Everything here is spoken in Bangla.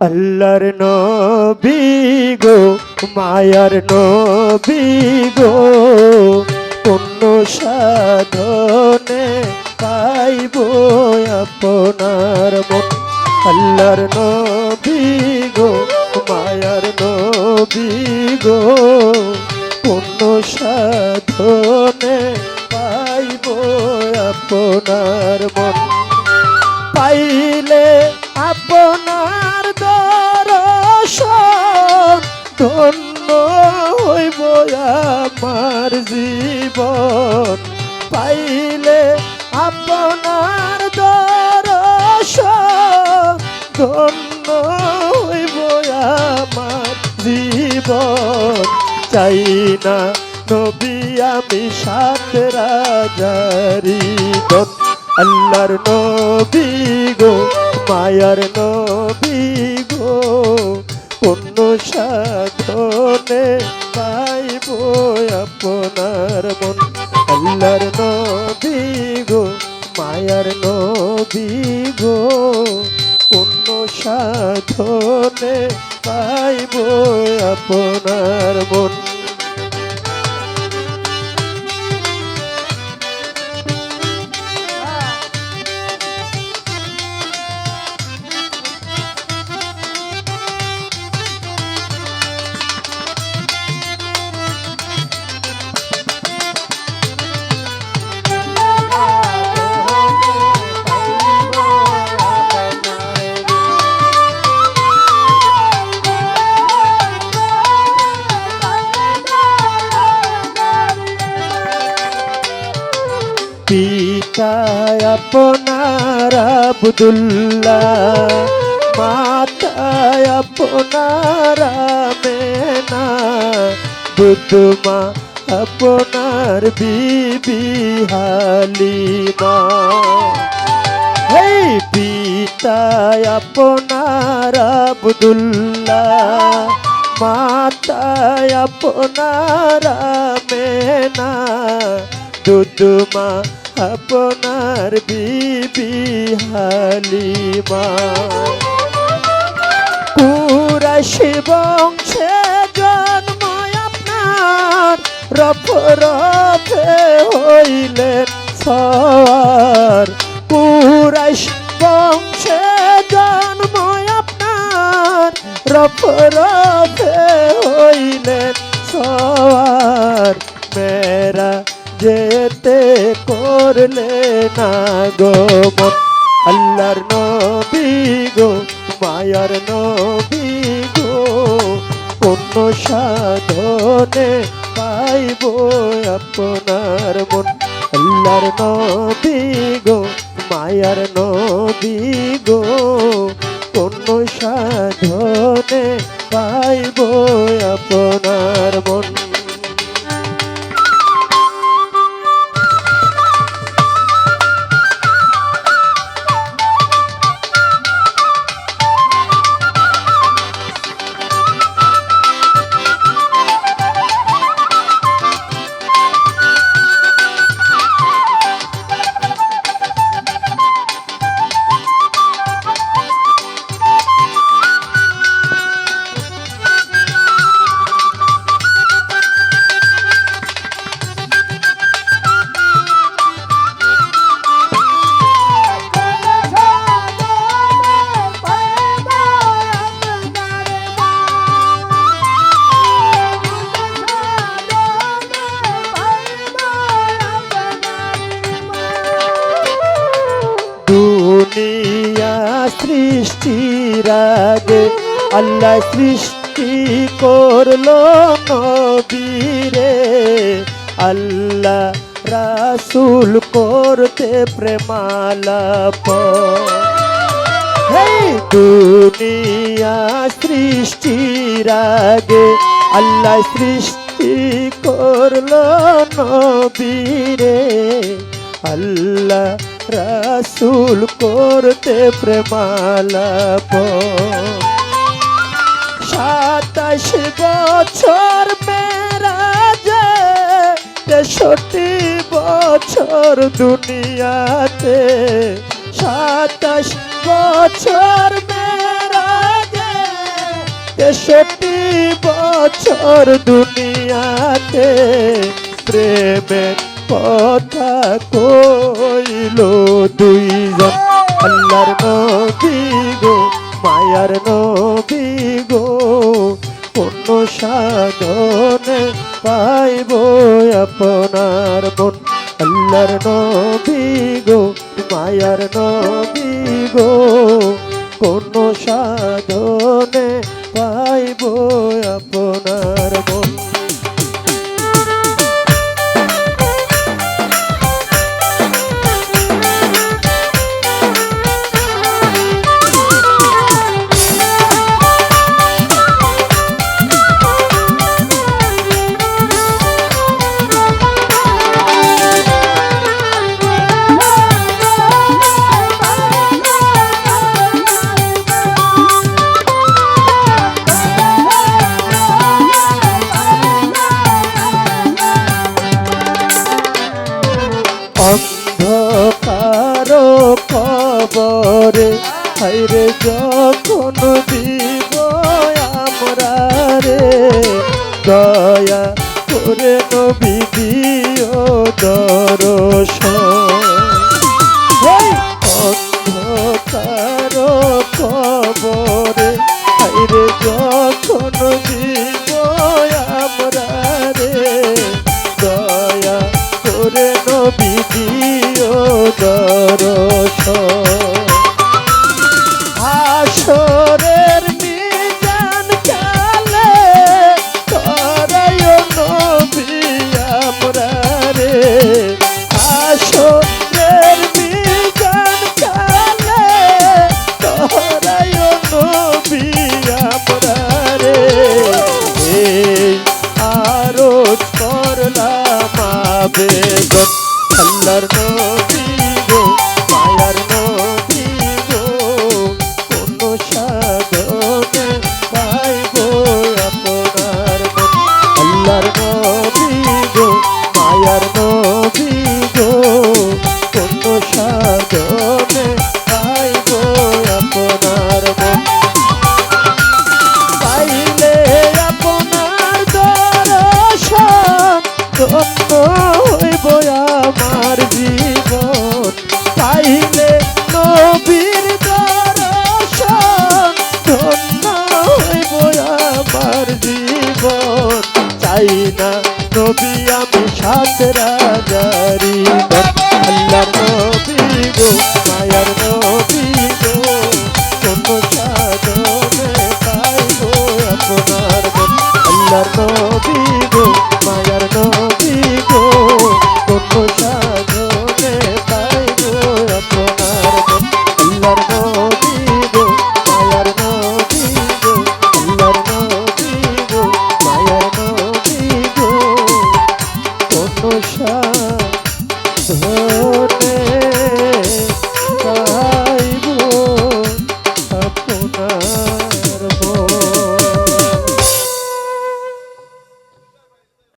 আল্লাহর নবী গো, মায়ার নবী গো। পুণ্য সাধনে পাইব আপনার মন। আল্লাহর নবী গো, মায়ার নবী গো। পুণ্য সাধনে পাইব আপনার মন। পাইলে আপনার দর্শন ধন্য হইব আমার জীবন। পাইলে আপনার দর্শন ধন্য হইব আমার জীবন। চাই না নবী, আমি সাত রাজারি আল্লাহর নবী গো মায়ার নবী গো, অন্য সাধনে পাইব আপনার মন। আল্লাহর নবী গো, মায়ার নবী গো, অন্য সাধনে পাইব আপনার মন। পিতা আপনার আবদুল্লাহ মাতা আপনার মেনা দুধমা আপনার বিবি হালিমা। হেই পিতা আপনার আবদুল্লাহ মাতা আপনার মেনা দুধমা আপনার বিবি হালিমা। কুরাশি বংশে জন্ম আপনার, রফ রফে হইলেন সর কুরাশ বংশে জন্ম আপনার, রফ রফে হইলেন করলে না গো আল্লাহর নবী গো, মায়ার নবী গো, অন্য সাধনে পাইব আপনার মন? আল্লাহর নবী গো, মায়ার নবী গো দুনিয়া সৃষ্টির আগে আল্লাহ সৃষ্টি করল নবীরে। আল্লাহ রাসুল করতে প্রেমালাপ। দুনিয়া সৃষ্টির আগে আল্লাহ সৃষ্টি করল নবীরে। আল্লাহ রাসুল করতে প্রেমালাপ। সাতাশ বছর মেরা যে তেষট্টি বছর দুনিয়াতে। সাতাশ বছর মেরা যে তেষট্টি বছর দুনিয়াতে। প্রেমের কথা কইল দুইজন। আল্লাহর নবী গো, মায়ার নবী গো কোন সাধনে পাইব আপনার মন। আল্লাহর নবী গো, মায়ার নবী গো কোন সাধনে পাইব হাইরে যখন চাই না নবী আমি সাত রাজারি। আল্লাহর নবী গো, মায়ার নবী গো, কোন সাধনে পাইব আপনার আল্লাহ নবী